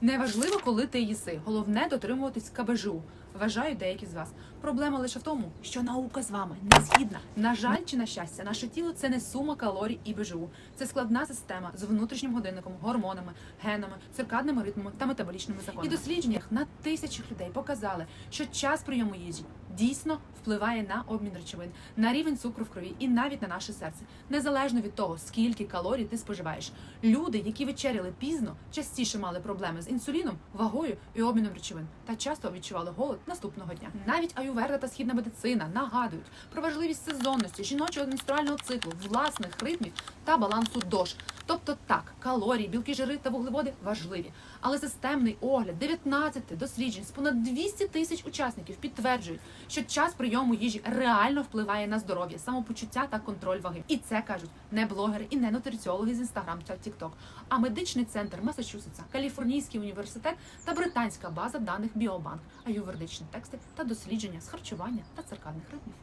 Неважливо, коли ти їси. Головне дотримуватись КБЖУ. Вважають деякі з вас. Проблема лише в тому, що наука з вами не згідна. На жаль чи на щастя, наше тіло це не сума калорій і БЖУ. Це складна система з внутрішнім годинником, гормонами, генами, циркадними ритмами та метаболічними законами. І дослідженнях на тисячах людей показали, що час прийому їжі дійсно впливає на обмін речовин, на рівень цукру в крові і навіть на наше серце, незалежно від того, скільки калорій ти споживаєш. Люди, які вечеряли пізно, частіше мали проблеми з інсуліном, вагою і обміном речовин та часто відчували голод наступного дня. Навіть аюверда та східна медицина нагадують про важливість сезонності, жіночого менструального циклу, власних ритмів та балансу дож. Тобто так, калорії, білки, жири та вуглеводи важливі, але системний огляд 19 досліджень з понад 200 тисяч учасників підтверджують, що час прийому їжі реально впливає на здоров'я, самопочуття та контроль ваги. І це кажуть не блогери і не нутриціологи з інстаграм та тікток, а медичний центр Масачусетса, Каліфорнійський університет та британська база даних Біобанк, аювердичні тексти та дослідження з харчування та циркадних ритмів.